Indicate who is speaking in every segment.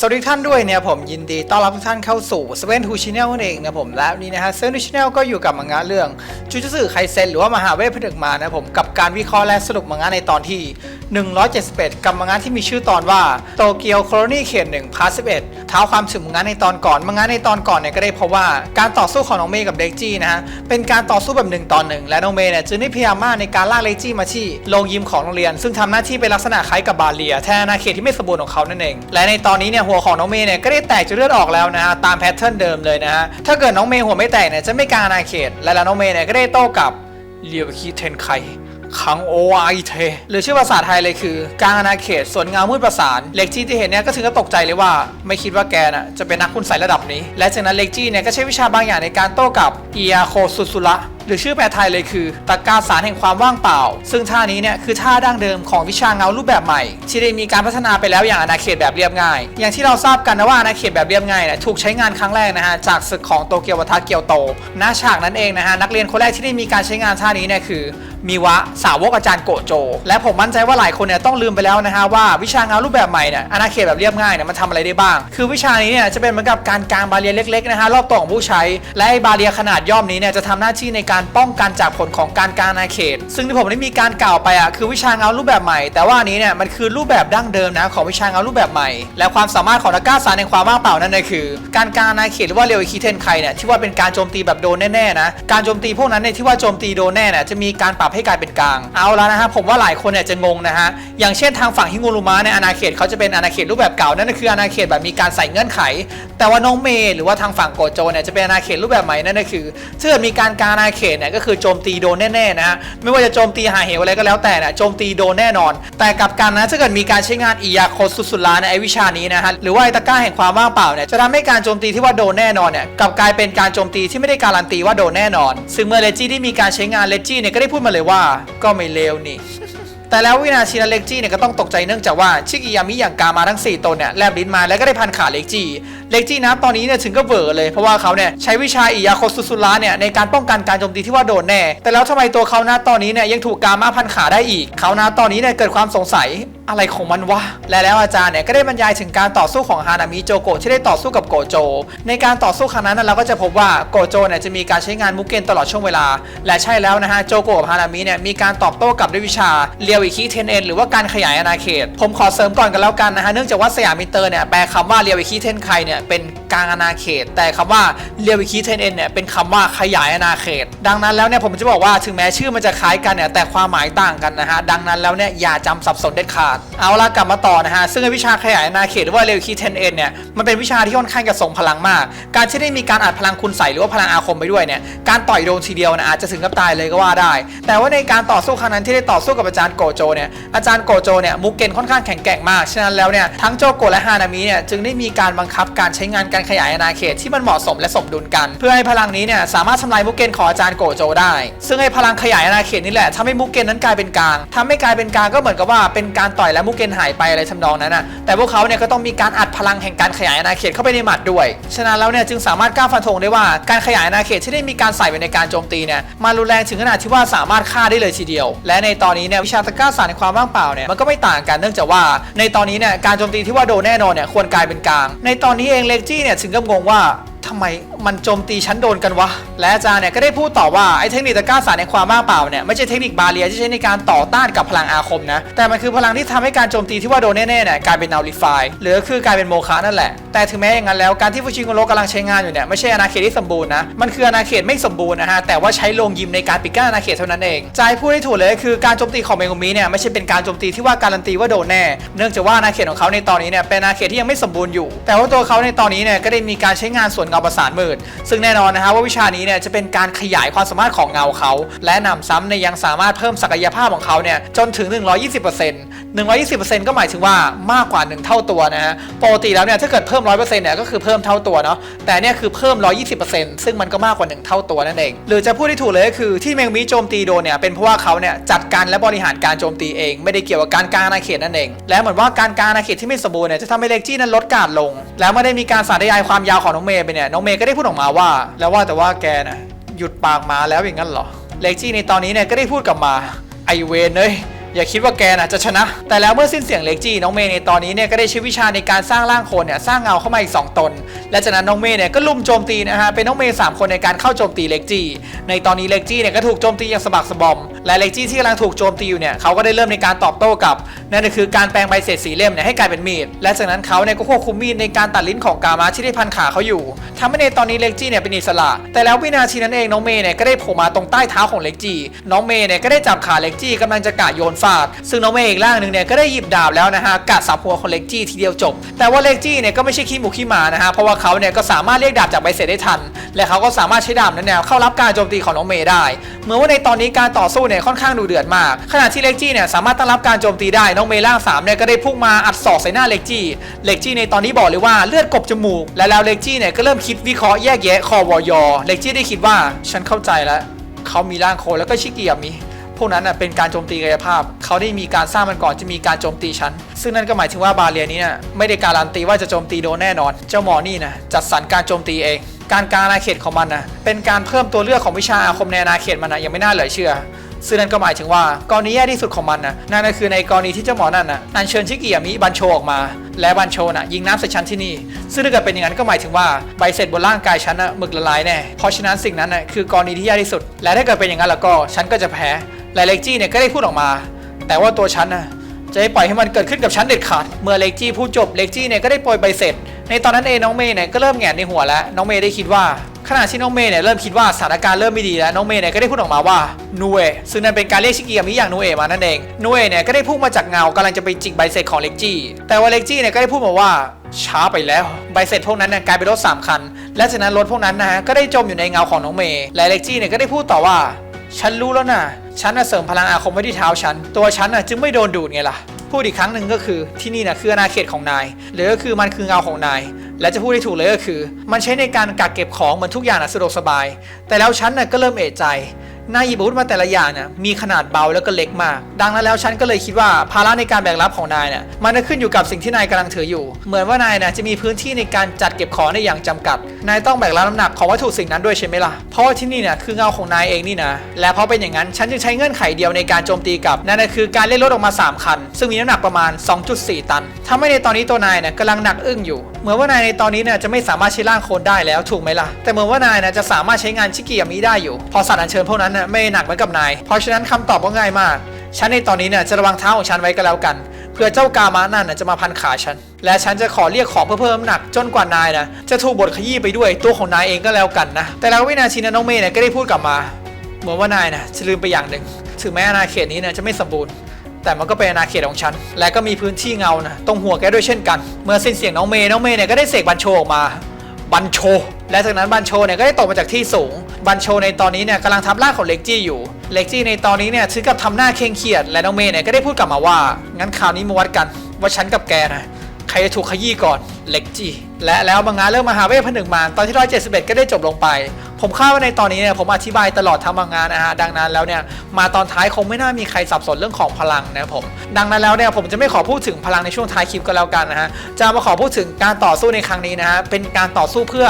Speaker 1: สวัสดีท่านด้วยเนี่ยผมยินดีต้อนรับทุกท่านเข้าสู่เซเว่นทูชิเนลนั่นเองนะผมและวันนี้นะฮะเซเว่นทูชิเนลก็อยู่กับมังงะเรื่องจูจูสึไคเซนหรือว่ามหาเวทผนึกมานะผมกับการวิเคราะห์และสรุปมังงะในตอนที่ 171 กับมังงะที่มีชื่อตอนว่าโตเกียวโคโลนีเขตหนึ่งพาร์ท11 เท้าความถึงมังงะในตอนก่อนมังงะในตอนก่อนเนี่ยก็ได้เพบว่าการต่อสู้ของน้องเมย์กับเด็กจี้นะฮะเป็นการต่อสู้แบบหนึ่งต่อหนึ่งและน้องเมย์เนี่ยจึงได้พยายามมากในการลากเลกจี้มาที่โรงยิมของโรงเรียน ซึ่งทำหน้าที่เป็นลักษณะคล้ายกับบาเลียแทนอาณาเขตที่ไม่สมบูรณ์ของเขานั่นเอง และในตอนนี้เนี่ยหัวของน้องเมย์เนี่ยก็ได้แตกจนเลือดออกแล้วนะฮะตามแพทเทิร์นเดิมเลยนะฮะถ้าเกิดน้องเมย์หัวไม่แตกเนี่ยจะไม่กางอาณาเขต และแล้วน้องเมย์เนี่ยก็ได้โต้กลับเรียวคีเทนไค คังโอไอเทหรือชื่อภาษาไทยเลยคือ กลางอาณาเขตส่วนเงามืดประสาน เล็กจี้ที่เห็นเนี่ยก็ถึงกับตกใจเลยว่า ไม่คิดว่าแกน่ะจะเป็นนักคุณใสระดับนี้ และจากนั้นเล็กจี้เนี่ยก็ใช้วิชาบางอย่างในการโต้กับเอียโคสุสุระ หรือชื่อแปลไทยเลยคือตะกาสารแห่งความว่างเปล่า ซึ่งท่านี้เนี่ยคือท่าดั้งเดิมของวิชาเงารูปแบบใหม่ ที่ได้มีการพัฒนาไปแล้วอย่างอาณาเขตแบบเรียบง่าย อย่างที่เราทราบกันนะว่าอาณาเขตแบบเรียบง่ายเนี่ยถูกใช้งานครั้งแรกนะฮะจากศึกของโตเกียววัฒเกียวโตณฉากนั้นเองนะฮะนักเรียนคนแรกที่ได้มีการใช้งานท่านี้เนี่ยคือมีวะสาวกอาจารย์โกโจ และผมมั่นใจว่าหลายคนเนี่ยต้องลืมไปแล้วนะฮะว่าวิชาเงารูปแบบใหม่เนี่ยอาณาเขตแบบเรียบง่ายเนี่ยมันทำอะไรได้บ้าง คือวิชานี้เนี่ยจะเป็นเหมือนกับการกางบาเรียเล็กๆนะฮะรอบตัวของผู้ใช้ และไอบาเรียขนาดย่อมนี้เนี่ยจะทำหน้าที่ในการการป้องกันจากผลของการกางอาณาเขต ซึ่งที่ผมได้มีการกล่าวไปอะคือวิชาเงารูปแบบใหม่ แต่ว่าอันนี้เนี่ยมันคือรูปแบบดั้งเดิมนะของวิชาเงารูปแบบใหม่ และความสามารถของนักกล้าสารในความว่างเปล่านั่นเลยคือ การกางอาณาเขตหรือว่าเรียวอิคิเทนไคเนี่ยที่ว่าเป็นการโจมตีแบบโดนแน่ๆนะการโจมตีพวกนั้นเนี่ยที่ว่าโจมตีโดนแน่เนี่ยจะมีการปรับให้กลายเป็นกลางเอาแล้วนะฮะผมว่าหลายคนเนี่ยจะงงนะฮะอย่างเช่นทางฝั่งฮิงูรุมะในอาณาเขตเขาจะเป็นอาณาเขตรูปแบบเก่านั่นก็คืออาณาเขตแบบมีการใส่เงื่อนไข แต่ว่าน้องเมย์หรือว่าทางฝั่งโกโจเนี่ยจะเป็นอาณาเขตรูปแบบใหม่นั่นก็คือถ้าเกิดมีการการอาณาเขตเนี่ยก็คือโจมตีโดนแน่ๆนะฮะไม่ว่าจะโจมตีหาเหวอะไรก็แล้วแต่เนี่ยโจมตีโดนแน่นอน แต่กับกันนะถ้าเกิดมีการใช้งานอียาโคสุสุราในไอวิชานี้นะฮะหรือว่าไอตะก้าแห่งความว่างเปล่าเนี่ยจะทำให้การโจมตีที่ว่าโดนแน่นอนเนี่ยกลับกลายเป็นการโจมตีที่ไม่ได้การันตีว่าโดนแน่นอน ซึ่งเมื่อเลจี้ได้มีการใช้งานเลจี้เนี่ยก็ได้พูดมาเลยว่า ก็ไม่เลวนี่แต่แล้ววินาทีนั้นเล็กจี้เนี่ยก็ต้องตกใจเนื่องจากว่าชิกิยามิอย่างกามาทั้ง 4ตนเนี่ยแลบลิ้นมาแล้วก็ได้พันขาเล็กจี้เล็กจี้นะตอนนี้เนี่ยถึงก็เวอร์เลย เพราะว่าเขาเนี่ยใช้วิชาอิยาโคสุสุระเนี่ยในการป้องกันการโจมตีที่ว่าโดนแน่ แต่แล้วทำไมตัวเขานะตอนนี้เนี่ยยังถูกกามาพันขาได้อีก เขานะตอนนี้เนี่ยเกิดความสงสัยอะไรของมันวะ และแล้วอาจารย์เนี่ยก็ได้บรรยายถึงการต่อสู้ของฮานามิโจโกะที่ได้ต่อสู้กับโกโจ ในการต่อสู้ครั้งนั้นเราก็จะพบว่าโกโจเนี่ยจะมีการใช้งานมุกเกนตลอดช่วงเวลา และใช่แล้วนะฮะโจโกะกับฮานามิเนี่ยมีการตอบโต้กลับด้วยวิชาเรียวอิคิเทนเอ็นหรือว่าการขยายอาณาเขต ผมขอเสริมก่อนกันแล้วกันนะฮะเนื่องจากว่าสยามมิเตอร์เนี่ยแปลคำว่าเรียวอิคิเทนไคเนี่ยเป็นกลางอาณาเขต แต่คำว่าเรียวิคิเทนเอ็นเนี่ยเป็นคำว่าขยายอาณาเขต ดังนั้นแล้วเนี่ยผมจะบอกว่าถึงแม้ชื่อมันจะคล้ายกันเนี่ยแต่ความหมายต่างกันนะฮะดังนั้นแล้วเนี่ยอย่าจำสับสนเด็ดขาด เอาละกลับมาต่อนะฮะซึ่งวิชาขยายอาณาเขตหรือว่าเรียวิคิเทนเอ็นเนี่ยมันเป็นวิชาที่ค่อนข้างจะทรงพลังมาก การที่ได้มีการอัดพลังคุณใส่หรือว่าพลังอาคมไปด้วยเนี่ยการต่อยโดนทีเดียวนะอาจจะถึงกับตายเลยก็ว่าได้ แต่ว่าในการต่อสู้ครั้งนั้นที่ได้ต่อสู้กับอาจารย์โกโจเนี่ยอาจารย์โกโจเนี่ยมุกเกนค่อนข้างแข็งแกร่งมากฉะนั้นแล้วเนี่ยทั้งโจโกและฮานามิเนี่ยจึงได้มีการบังคับการใช้งานการขยายอาณาเขตที่มันเหมาะสมและสมดุลกัน เพื่อให้พลังนี้เนี่ยสามารถทำลายมุกเกนของอาจารย์โกโจได้ ซึ่งไอ้พลังขยายอาณาเขตนี่แหละทำให้มุกเกนนั้นกลายเป็นกลางทำให้กลายเป็นกลางก็เหมือนกับว่าเป็นการต่อยและมุกเกนหายไปอะไรทำนองนั้นนะแต่พวกเขาเนี่ยก็ต้องมีการอัดพลังแห่งการขยายอาณาเขตเข้าไปในหมัดด้วย ฉะนั้นแล้วเนี่ยจึงสามารถกล้าฟันธงได้ว่าการขยายอาณาเขตที่ได้มีการใส่ไปในการโจมตีเนี่ยมารุนแรงถึงขนาดที่ว่าสามารถฆ่าได้เลยทีเดียว และในตอนนี้เนี่ยวิชาตะก้าสารในความว่างเปล่าเนี่ยมันก็ไม่ต่างกันเนื่องจากว่า ในตอนนี้เนี่ยการโจมตีที่ว่าโดนแน่นอนเนี่ยควรกลายเป็นกลาง ในตอนนี้เองเล็กจี้เนี่ยถึงกับงงว่าทำไมมันโจมตีชั้นโดนกันวะ และอาจารย์เนี่ยก็ได้พูดต่อว่าไอ้เทคนิคตะกร้าสารในความว่างเปล่าเนี่ยไม่ใช่เทคนิคบาเรียที่ใช้ในการต่อต้านกับพลังอาคมนะ แต่มันคือพลังที่ทำให้การโจมตีที่ว่าโดนแน่ๆเนี่ยกลายเป็นนาลิฟายหรือคือกลายเป็นโมฆะนั่นแหละแต่ถึงแม้อย่างนั้นแล้วการที่ฟูชิโงโรกำลังใช้งานอยู่เนี่ยไม่ใช่อาณาเขตที่สมบูรณ์นะมันคืออาณาเขตไม่สมบูรณ์นะฮะแต่ว่าใช้โรงยิมในการปิดกั้นอาณาเขตเท่านั้นเองใจะให้พูดให้ถูกเลยคือการโจมตีของเมงุมิเนี่ยไม่ใช่เป็นการโจมตีที่ว่าการันตีว่าโดนแน่ เนื่องจากว่าอาณาเขตของเขาในตอนนี้เนี่ยเป็นอาณาเขตที่ยังไม่สมบูรณ์อยู่ แต่ว่าตัวเขาในตอนนี้เนี่ยก็ได้มีการใช้งานส่วนเงาประสานมืดซึ่งแน่นอนนะฮะว่าวิชานี้เนี่ยจะเป็นการขยายความสามารถของเงาเขา และนำซ้ำในยยังสามารถเพิ่มศักยภาพของเขาเนี่ยจนถึง 120% 120%ก็หมายถึงว่ามากกว่า 1 เท่าตัวนะฮะปกติแล้วเนี่ยถ้าเกิดเพิ่ม100%เปอร์เซ็นต์เนี่ยก็คือเพิ่มเท่าตัวเนาะแต่เนี่ยคือเพิ่ม120%ซึ่งมันก็มากกว่า1เท่าตัวนั่นเอง หรือจะพูดที่ถูกเลยก็คือที่เมงมิโจมตีโดนเนี่ยเป็นเพราะว่าเขาเนี่ยจัดการและบริหารการโจมตีเอง ไม่ได้เกี่ยวกับการกางอาณาเขตนั่นเอง และเหมือนว่าการกางอาณาเขตที่ไม่สมบูรณ์เนี่ยจะทำให้เล็กจี้นั้นลดการลง แล้วเมื่อได้มีการสาธยายความยาวของน้องเมย์ไปเนี่ยน้องเมย์ก็ได้พูดออกมาว่า แล้วว่าแต่ว่าแกนะหยุดปากมาแล้วอย่างนั้นเหรอเล็กจี้ในตอนนี้เนี่ยก็ได้พูดกลับมาไอเวนเอ้ย อย่าคิดว่าแกน่ะจะชนะ แต่แล้วเมื่อสิ้นเสียงเล็กจี้น้องเมย์ในตอนนี้เนี่ยก็ได้ใช้วิชาในการสร้างร่างคนเนี่ยสร้างเงาเข้ามาอีก 2 ตน และจากนั้นน้องเมย์เนี่ยก็ลุมโจมตีนะฮะเป็นน้องเมย์สามคนในการเข้าโจมตีเล็กจี้ในตอนนี้เล็กจี้เนี่ยก็ถูกโจมตีอย่างสะบักสะบอมและเล็กจี้ที่กำลังถูกโจมตีอยู่เนี่ยเขาก็ได้เริ่มในการตอบโต้กับนั่นก็คือการแปลงใบเศษสีเล่มเนี่ยให้กลายเป็นมีดและจากนั้นเขาเนี่ยก็ควบคุมมีดในการตัดลิ้นของกามาที่ได้พันขาเขาอยู่ทำให้ในตอนนี้เล็กจี้เนี่ยเป็นอิสระ แต่แล้ววินาทีนั้นเองน้องเมย์เนี่ยก็ได้โผล่มาตรงใต้เท้าของเล็กจี้น้องเมย์เนี่ยก็ได้จับขาเล็กจี้กำลังจะกะโยนฟาดซึ่งน้องเมย์อีกร่างหนึ่งเนี่ยก็ได้หยิบดาบแล้วนะฮะกะสับหัวของเล็กจี้ทีเดียวจบ แต่ว่าเล็กจี้เนี่ยก็ไม่ใช่ขี้หมูขี้หมานะฮะเพราะว่าเขาเนี่ยก็สามารถเรียกดาบจากใบเศษได้ทัน และเขาก็สามารถใช้ดาบนั้นแนวเข้ารับการโจมตีของน้องเมย์ได้เหมือนว่าในตอนนี้การต่อสู้เนี่ยค่อนข้างดูเดือดมาก ขณะที่เล็กจี้เนี่ยสามารถต้านรับการโจมตีได้น้องเมย์ร่างสามเนี่ยก็ได้พุ่งมาอัดศอกใส่หน้าเล็กจี้เล็กจี้ในตอนนี้บอกเลยว่าเลือดกบจมูก และแล้วเล็กจี้เนี่ยก็เริ่มคิดวิเคราะห์แยกแยะคอวอยอเล็กจี้ได้คิดว่าฉันเข้าใจแล้วเขามีร่างโคแล้วก็ชิกิยมิ พวกนั้นน่ะเป็นการโจมตีกายภาพ เขาได้มีการสร้างมันก่อนจะมีการโจมตีฉันซึ่งนั่นก็หมายถึงว่าบาเรียนี้น่ะไม่ได้การันตีว่าจะโจมตีโดนแน่นอน เจ้าหมอนี่นะจัดสรรการโจมตีเอง การการอาณาเขตของมันนะเป็นการเพิ่มตัวเลือกของวิชาอาคมในอาณาเขตมันนะยังไม่น่าเหลือเชื่อซึ่งนั่นก็หมายถึงว่ากรณีแย่ที่สุดของมันนะนั่นก็คือในกรณีที่เจ้าหมอนั่นนะอัญเชิญชิกิยามิบันโชออกมา และบันโชน่ะยิงน้ำใส่ฉันที่นี่ ซึ่งถ้าเกิดเป็นอย่างนั้นก็หมายถึงว่าใบเสร็จบนร่างกายฉันน่ะหมึกละลายแน่เพราะฉะนั้นสิ่งนั้นน่ะคือกรณีที่แย่ที่สุด และถ้าเกิดเป็นอย่างนั้นแล้วก็ฉันก็จะแพ้ และเล็กจี้เนี่ยก็ได้พูดออกมา แต่ว่าตัวฉันนะจะให้ปล่อยให้มันเกิดขึ้นกับฉันเด็ดขาด เมื่อเล็กจี้พูดจบเล็กจี้เนี่ยก็ได้โปรยใบเสร็จ ในตอนนั้นเองน้องเมย์เนี่ยก็เริ่มแงนในหัวแล้ว น้องเมย์ได้คิดว่าขณะที่น้องเมย์เนี่ยเริ่มคิดว่าสถานการณ์เริ่มไม่ดีแล้วน้องเมย์เนี่ยก็ได้พูดออกมาว่านูเอซึ่งนั่นเป็นการเรียกชิกิยามิอย่างนูเอมานั่นเองนูเอเนี่ยก็ได้พุ่งมาจากเงากำลังจะไปจิกใบเสร็จของเล็กจี้แต่ว่าเล็กจี้เนี่ยก็ได้พูดมาว่าช้าไปแล้ว ใบเสร็จพวกนั้นเนี่ยกลายเป็นรถสามคัน และจากนั้นรถพวกนั้นนะฮะก็ได้จมอยู่ในเงาของน้องเมย์และเล็กจี้เนี่ยก็ได้พูดต่อว่า ฉันรู้แล้วนะ ฉันน่ะเสริมพลังอาคมไว้ที่เท้าฉัน ตัวฉันน่ะจึงไม่โดนดูดไงล่ะ พูดอีกครั้งหนึ่งก็คือที่นี่นะคืออาณาเขตของนาย หรือก็คือมันคือเงาของนาย และจะพูดได้ถูกเลยก็คือ มันใช้ในการกักเก็บของเหมือนทุกอย่างนะสะดวกสบาย แต่แล้วฉันน่ะก็เริ่มเอะใจ นายหยิบอาวุธมาแต่ละอย่างน่ะมีขนาดเบาแล้วก็เล็กมาก ดังนั้นแล้วฉันก็เลยคิดว่าภาระในการแบกรับของนายน่ะมันจะขึ้นอยู่กับสิ่งที่นายกำลังถืออยู่ เหมือนว่านายน่ะจะมีพื้นที่ในการจัดเก็บของได้อย่างจำกัด นายต้องแบกรับน้ำหนักของวัตถุสิ่งนั้นด้วยใช่ไหมล่ะ เพราะว่าที่นี่น่ะคือเงาของนายเองนี่นะ และเพราะเป็นอย่างนั้นฉันจึงใช้เงื่อนไขเดียวในการโจมตีกลับนั่นคือการเล่นรถออกมา 3 คัน ซึ่งมีน้ำหนักประมาณ 2.4 ตันทำให้ในตอนนี้ตัวนายน่ะกำลังหนักอึ้งอยู่เหมือนว่านายในตอนนี้เนี่ยจะไม่สามารถใช้ร่างโคนได้แล้วถูกไหมล่ะแต่เหมือนว่านายนะจะสามารถใช้งานชิกิยามิได้อยู่ พอสัตว์อัญเชิญพวกนั้นนะไม่หนักเหมือนกับนาย เพราะฉะนั้นคำตอบก็ง่ายมาก ฉันในตอนนี้เนี่ยจะระวังเท้าของฉันไว้ก็แล้วกัน เพื่อเจ้ากามานั่นจะมาพันขาฉัน และฉันจะขอเรียกของเพื่อเพิ่มหนักจนกว่านายนะจะถูกบดขยี้ไปด้วยตัวของนายเองก็แล้วกันนะ แต่แล้ววินาทีนั้นน้องเมย์เนี่ยก็ได้พูดกลับมา เหมือนว่านายนะจะลืมไปอย่างหนึ่ง ถึงแม้อาณาเขตนี้เนี่ยจะไม่สมบูรณ์แต่มันก็เป็นอาณาเขตของฉัน และก็มีพื้นที่เงานะตรงหัวแกด้วยเช่นกัน เมื่อสิ้นเสียงน้องเมย์น้องเมย์เนี่ยก็ได้เสกบันโชออกมา บันโช และจากนั้นบันโชเนี่ยก็ได้ตกมาจากที่สูง บันโชในตอนนี้เนี่ยกำลังทับร่างของเล็กจี้อยู่ เล็กจี้ในตอนนี้เนี่ยถึงกับทำหน้าเคร่งเครียด และน้องเมย์เนี่ยก็ได้พูดกลับมาว่า งั้นคราวนี้มาวัดกัน ว่าฉันกับแกนะใครจะถูกขยี้ก่อน เล็กจี้ และแล้วบางงานเริ่มมหาเวทผนึกมารตอนที่ 171 ก็ได้จบลงไป ผมคาดว่าในตอนนี้เนี่ยผมอธิบายตลอดทั้งงงะนะฮะดังนั้นแล้วเนี่ยมาตอนท้ายคงไม่น่ามีใครสับสนเรื่องของพลังนะครับผมดังนั้นแล้วเนี่ยผมจะไม่ขอพูดถึงพลังในช่วงท้ายคลิปก็แล้วกันนะฮะจะมาขอพูดถึงการต่อสู้ในครั้งนี้นะฮะเป็นการต่อสู้เพื่อ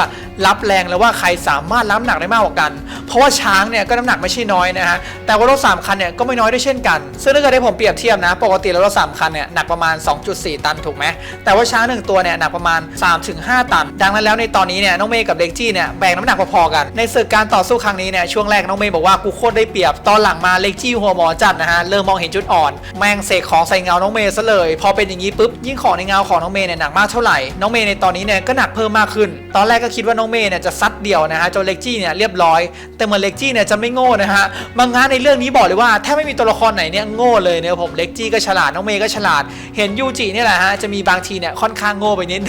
Speaker 1: รับแรงแล้วว่าใครสามารถรับน้ำหนักได้มากกว่ากัน เพราะว่าช้างเนี่ยก็น้ำหนักไม่ใช่น้อยนะฮะแต่ว่ารถสามคันเนี่ยก็ไม่น้อยด้วยเช่นกัน ซึ่งถ้าเกิดให้ผมเปรียบเทียบนะ ปกติแล้วรถสามคันเนี่ยหนักประมาณ 2.4 ตันถูกไหมแต่ว่าช้างหนึ่งตัวเนี่ยหนักประมาณ 3-5 ตัน ดังนั้นแล้วในตอนนี้เนี่ยน้องเมย์กับเล็กจี้เนี่ยแบ่งน้ำหนักพอๆกันในศึกการต่อสู้ครั้งนี้เนี่ยช่วงแรกน้องเมย์บอกว่ากูโคตรได้เปรียบตอนหลังมาเล็กจี้หัวหมอจัดนะฮะเริ่มมองเห็นจุดอ่อน แม่งเสกของใส่เงาน้องเมย์ซะเลยพอเป็นอย่างนี้ปุ๊บยิ่งของในเงาของน้องเมย์เนี่ยหนักมากเท่าไหร่น้องเมย์ในตอนนี้เนี่ยก็หนักเพิ่มมากขึ้น ตอนแรกก็คิดว่าน้องเมย์เนี่ยจะซัดเดี่ยวนะฮะจนเล็กจี้เนี่ยเรียบร้อย แต่เหมือนเล็กจี้เนี่ยจะไม่โง่นะฮะมังงะในเรื่องนี้บอกเลยว่าถ้าไม่มีตัวละครไหนเนี่ยโง่เลยเนี่ยผมเล็กจี้ก็ฉลาดน้องเมย์ก็ฉลาด เห็นยูจิเนี่ยแหละฮะจะมีบางทีเนี่ยค่อนข้างโง่ไปนิด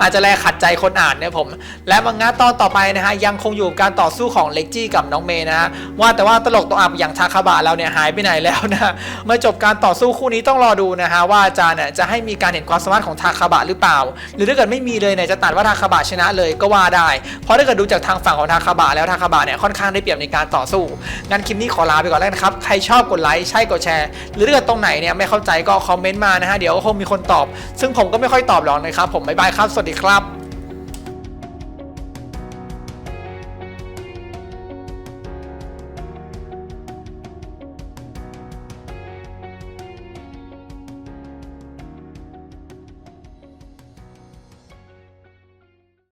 Speaker 1: อาจจะแลขัดใจคนอ่านเนี่ยผม และมังงะตอนต่อไปนะฮะยังคงอยู่กับการต่อสู้ของเล็กจี้กับน้องเมย์นะฮะว่าแต่ว่าตลกตัวอับอย่างทาคาบะเราเนี่ยหายไปไหนแล้วนะเมื่อจบการต่อสู้คู่นี้ต้องรอดูนะฮะว่าอาจารย์เนี่ยจะให้มีการเห็นความสามารถของทาคาบะหรือเปล่า หรือถ้าเกิดไม่มีเลยเนี่ยจะตัดว่าทาคาบะชนะเลยก็ว่าได้ เพราะถ้าเกิดดูจากทางฝั่งของทาคาบะแล้วทาคาบะเนี่ยค่อนข้างได้เปรียบในการต่อสู้งั้นคลิปนี้ขอลาไปก่อนแล้วนะครับใครชอบกดไลค์ใช่กดแชร์ หรือถ้าเกิดตรงไหนเนี่ยไม่เข้าใจก็คอมเมนต์มานะฮะเดี๋ยวก็คงมีคนตอบ ซึ่งผมก็ไม่ค่อยตอบหรอกนะครับผมบ๊ายบายครับสวัสดีครับ